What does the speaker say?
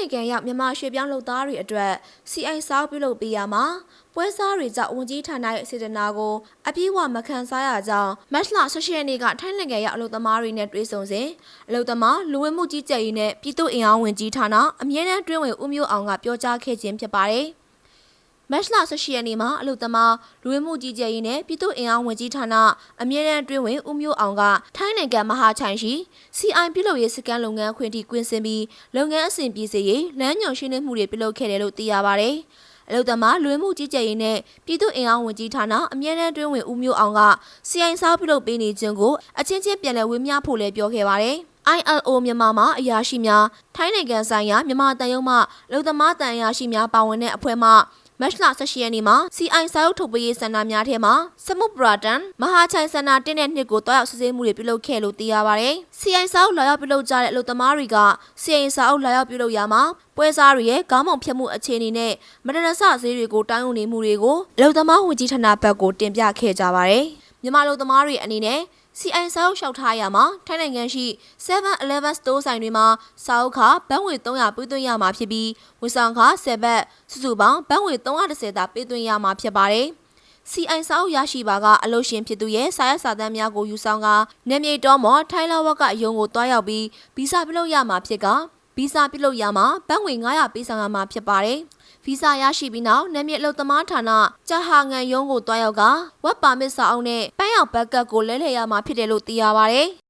နိုင်ငံရောက်မြန်မာရွှေပြောင်းလုပ်သားတွေအတွက် CI စာအုပ်ပြုလုပ်ပေးရမှာပွဲစားတွေကြောင့်ဝန်ကြီးဌာနရဲ့စေတနာကိုအပြည့်အဝမခံစားရကြောင်းမတ်လ18ရက်နေ့ကထိုင်းနိုင်ငံရောက်အလုပ်သမားတွေနဲ့တွေ့ဆုံစဉ်အလုပ်သမားလူဝင်မှုကြီးကြပ်ရေးနဲ့ပြည်သူ့အင်အားဝန်ကြီးဌာနအမြဲတမ်းတွင်းဝင်ဦးမျိုးအောင်ကပြောကြားခဲ့ခြင်းဖြစ်ပါတယ်။ မတ်လ18ရက်နေ့မှာအလုသမားလူဝင်မှုကြီးကြပ်ရေးနဲ့ပြည်သူ့အင်အားဝန်ကြီးဌာနအမြဲတမ်းအတွင်းဝင်ဦးမျိုးအောင်ကထိုင်းနိုင်ငံမဟာချိုင်ရှိ CI ပြုလုပ်ရေးစကန်လုပ်ငန်းခွင်တီကွင်းစင်ပြီးလုပ်ငန်းအဆင့်ပြေစေရေးလမ်းညွှန်ရှင်းလင်းမှုတွေပြုလုပ်ခဲ့တယ်လို့သိရပါဗျ။အလုသမားလူဝင်မှုကြီးကြပ်ရေးနဲ့ပြည်သူ့အင်အားဝန်ကြီးဌာနအမြဲတမ်းအတွင်းဝင်ဦးမျိုးအောင်က CI စာအုပ်ပြုလုပ်ပေးနေခြင်းကိုအချင်းချင်းပြန်လည်ဝေမျှဖို့လည်းပြောခဲ့ပါတယ်။ ILO မြန်မာမှာအရာရှိများထိုင်းနိုင်ငံဆိုင်ရာမြန်မာတန်ယုံမှလူသမားတန်အရာရှိများပါဝင်တဲ့အဖွဲ့မှ မတ်လ18ရက်နေ့မှာ CI စာအုပ်ထုတ်ပေးရေးစင်တာများထဲမှာစမုပရာတန်မဟာချိုင်စင်တာတင်းတဲ့နှစ်ကိုတွားရောက်စစ်ဆေးမှုတွေပြုလုပ်ခဲ့လို့သိရပါဗျ။ CI စာအုပ်လာရောက်ပြုလုပ်ကြတဲ့အလုပ်သမားတွေက CI စာအုပ်လာရောက်ပြုလုပ်ရမှာပွဲစားတွေရဲ့ခေါင်းပုံဖြတ်မှုအခြေအနေနဲ့မတရဆဈေးတွေကိုတောင်းယူနေမှုတွေကိုအလုပ်သမားဝန်ကြီးဌာနဘက်ကိုတင်ပြခဲ့ကြပါတယ်။မြန်မာအလုပ်သမားတွေအနေနဲ့ CI စာအုပ်လျှောက်ထားရမှာထိုင်းနိုင်ငံရှိ 7-Eleven store ဆိုင်တွေမှာစာအုပ်ခဘတ်ငွေ300ပေးသွင်းရမှာဖြစ်ပြီးဝန်ဆောင်ခ10ဘတ်စုစုပေါင်းဘတ်ငွေ330သာပေးသွင်းရမှာဖြစ်ပါတယ်။ CI စာအုပ်ရရှိပါကအလို့ရှင်ဖြစ်သူရဲ့စာရွက်စာတမ်းများကိုယူဆောင်ကာနေမြေတော်မော်ထိုင်းလာဝကရုံးကိုတွားရောက်ပြီးဗီဇပြုလုပ်ရမှာဖြစ်ကဗီဇပြုလုပ်ရမှာဘတ်ငွေ900ပေးဆောင်ရမှာဖြစ်ပါတယ်။ ဗီဇရရှိပြီးနောက်နေမြေအလုပ်သမားဌာနကြာဟာငံရုံးကိုတွားရောက်ကဝက်ပါမစ်စာအုပ်နဲ့ပန်းရောင်ဘက်ကတ်ကိုလဲလှယ်ရမှာဖြစ်တယ်လို့သိရပါတယ်။